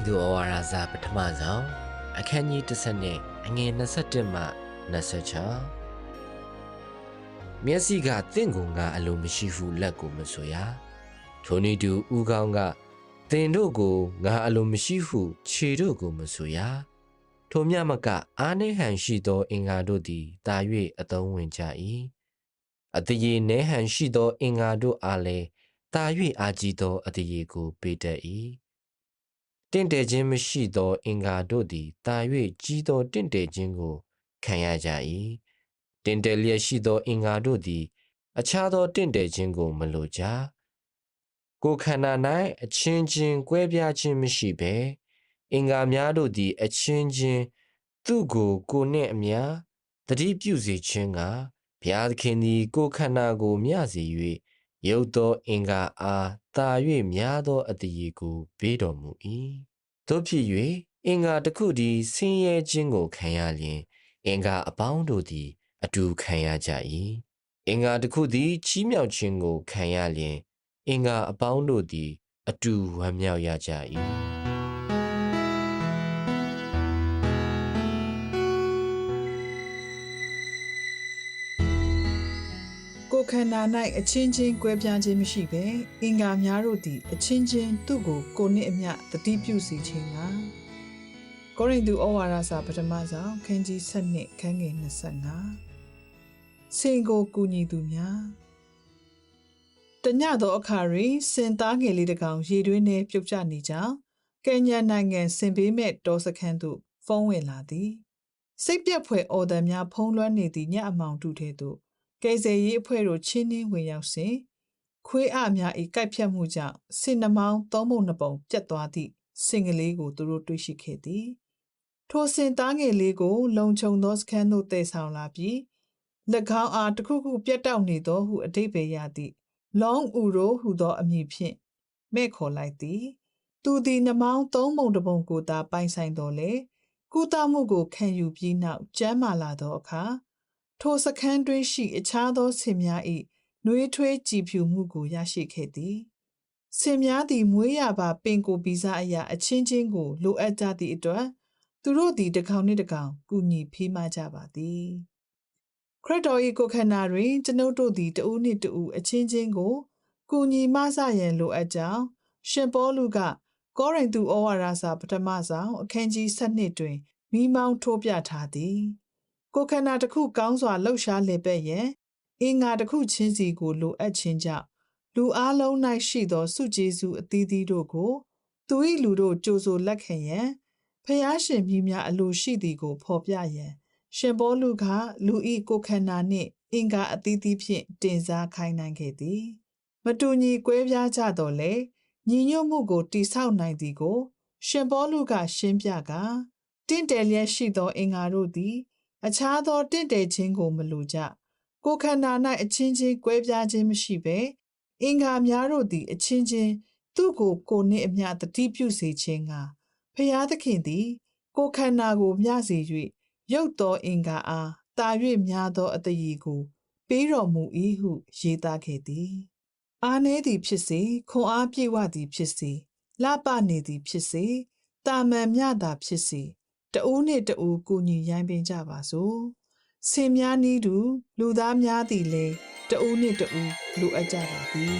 ကောရိန္သုဩဝါဒစာပထမဆုံးအခန်းကြီး30နဲ့အငယ်27မှ26မျက်စိကတင့်ကုန်ကအလိုမရှိဘူးလက်ကိုမဆိုရထိုနည်းတူဥကောင်းကတင်တို့ကိုငါအလိုမရှိဟုခြေတို့ကိုမဆိုရထိုမြမကအာနေဟန်ရှိသောအင်္ဂါတို့သည်တာ၍အသုံးဝင်ကြ၏အတရေနဲဟန်ရှိသောအင်္ဂါတို့အားလည်းတာ၍အာကြည်သောအတရေကိုပေးတတ်၏ တင့်တယ်ခြင်းမရှိသောအင်္ဂါတို့သည်တာ၍ကြီးသောတင့်တယ်ခြင်းကိုခံရကြ၏တင့်တယ်လျက်ရှိသောအင်္ဂါတို့သည် အခြားသောတင့်တယ်ခြင်းကိုမလိုကြကိုယ်ခန္ဓာ၌အချင်းချင်းကွဲပြားခြင်းမရှိဘဲအင်္ဂါများတို့သည် အချင်းချင်းသူ့ကိုကိုယ်နှင့်အမျှတတိပြုစေခြင်းကဘုရားသခင်သည်ကိုယ်ခန္ဓာကိုမျှစေ၍ ရုပ်သောအင်္ဂါအားတာ၍များသောအတည်ကိုပေးတော်မူ၏တို့ဖြစ်၍အင်္ဂါတစ်ခုသည်ဆင်းရဲခြင်းကိုခံရလျင် အင်္ဂါအပေါင်းတို့သည် အတူခံရကြ၏အင်္ဂါတစ်ခုသည်ချီးမြှောက်ခြင်းကိုခံရလျင် အင်္ဂါအပေါင်းတို့သည် အတူဝမ်းမြောက်ရကြ၏။ ကိုယ်ခန္ဓာ၌အချင်းချင်းကွဲပြားခြင်းမရှိဘဲအင်္ဂါများတို့သည်အချင်းချင်းသူ့ကိုကိုယ်နှင့်အမျှတတိပြုစီခြင်းကကောရိန္သုဩဝါဒစာပထမဆုံးခန်းကြီး7ခန်းငယ်25စင်ကိုကူညီသူများတညသောအခါတွင်စင်သားငယ်လေးတစ်ကောင်ရေတွင်းထဲပြုတ်ကျနေကြောင်းကင်ညာနိုင်ငံစင်ပေးမဲ့တောစခန်းသို့ဖုံးဝင်လာသည်စိတ်ပြက်ဖွယ်အော်တန်များဖုံးလွှမ်းနေသည့်ညအမောင်တုထဲသို့ ကယ်ဆယ်ရေးအဖွဲ့တို့ချင်းနှင်းဝင်ရောက်စဉ်ခွေးအများဤကိုက်ဖြတ်မှုကြောင့်စင်နှမောင်းသုံးပုံနှစ်ပုံပြတ်သွားသည့်စင်ကလေးကိုသူတို့တွေ့ရှိခဲ့သည်ထိုစင်သားငယ်လေးကို လုံခြုံသောစခန်းသို့တည်ဆောင်လာပြီး၎င်းအားတစ်ခုခုပြတ်တောက်နေသောဟုအတိတ်ပဲရသည့်လောင်းဥရိုဟုသောအမည်ဖြင့်မဲ့ခေါ်လိုက်သည် သူသည်နှမောင်းသုံးပုံတစ်ပုံကိုသာပိုင်ဆိုင်တော်လေကုသမှုကိုခံယူပြီးနောက်ကျမ်းမာလာသောအခါ ထိုစခန်းတွင်းရှိအခြားသောဆင်များ၏နှွေးထွေးကြည်ဖြူမှုကိုရရှိခဲ့သည်ဆင်များသည်မွေးရပါပင်ကိုဗီဇအရာအချင်းချင်းကိုလိုအပ်ကြသည့်အတွက်သူတို့သည်တစ်ကောင်နှင့်တစ်ကောင်ကူညီဖေးမကြပါသည်ခရစ်တော်၏ကိုယ်ခန္ဓာတွင်ကျွန်ုပ်တို့သည်တဦးနှင့်တဦးအချင်းချင်းကိုကူညီမဆရန်လိုအပ်ကြောင်းရှင်ပေါလုကကောရိန္သုဩဝါဒစာပထမဆုံးအခန်းကြီး7တွင်မိမောင်းထိုးပြထားသည် ကိုယ်ခန္ဓာတစ်ခုကောင်းစွာလှုပ်ရှားလည်ပတ်ရန်အင်္ဂါတစ်ခုချင်းစီကိုလိုအပ်ခြင်းကြောင့်လူအလုံး၌ရှိသောစုကျေစုအသီးသီးတို့ကို သူ၏လူတို့ကြိုဆိုလက်ခံရန်ဖျားရှင်မြည်များအလိုရှိသည်ကိုဖော်ပြရန်ရှင်ဘောလူကလူဤကိုယ်ခန္ဓာနှင့်အင်္ဂါအသီးသီးဖြင့်တင်စားခိုင်းနိုင်ခဲ့သည် မတူညီကွဲပြားကြတော့လေညီညွတ်မှုကိုတိဆောက်နိုင်သည်ကို ရှင်ဘောလူကရှင်းပြကတင့်တယ်လျက်ရှိသောအင်္ဂါတို့သည် အခြားသောတင့်တယ်ခြင်းကိုမလိုကြကိုယ်ခန္ဓာ၌အချင်းချင်းကွဲပြားခြင်းမရှိဘဲအင်္ဂါများတို့သည် အချင်းချင်းသူ့ကိုကိုယ်နှင့်အမျှတတိပြုစေခြင်းကဖျားသခင်သည် ကိုယ်ခန္ဓာကိုမျှစေ၍ရုပ်သောအင်္ဂါအားတာ၍များသောအတ္တရည်ကို ပေးတော်မူ၏ဟုရေးသားခဲ့သည်အာနေသည်ဖြစ်စေခွန်အားပြည့်ဝသည်ဖြစ်စေလှပနေသည်ဖြစ်စေတာမန်မြတာဖြစ်စေ တဦးနှင့်တဦးကိုညီရိုင်းပင်ကြပါစို့ဆင်များနည်းတူလူသားများသည်လည်းတဦးနှင့်တဦးလိုအပ်ကြပါသည်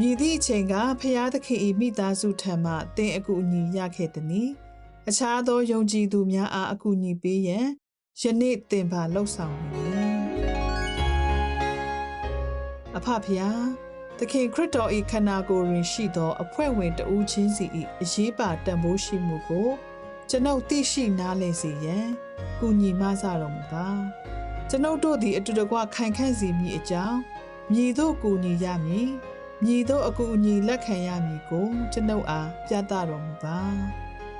မြည်သည့်အချိန်ကဖျားသခင်၏မိသားစုထံမှတင်အကူအညီရခဲ့သည်။ အခြားသောယုံကြည်သူများအားအကူအညီပေးရန်ယနေ့တင်ပါလှုပ်ဆောင်နေ။အဖဖျားတသခင်ခရစ်တော်၏ခန္ဓာကိုယ်တွင်ရှိသောအဖွဲ့ဝင်တဦးချင်းစီ၏အရေးပါတန်ဖိုးရှိမှုကိုကျွန်ုပ်သိရှိနားလည်စေရန်ကုညီမဆတော်မူပါကျွန်ုပ်တို့သည်အတူတကွခိုင်ခန့်စီမည်အကြောင်းမြည်တို့ကုညီရမည်မြည်တို့အကူအညီလက်ခံရမည်ကိုကျွန်ုပ်အားပြသတော်မူပါ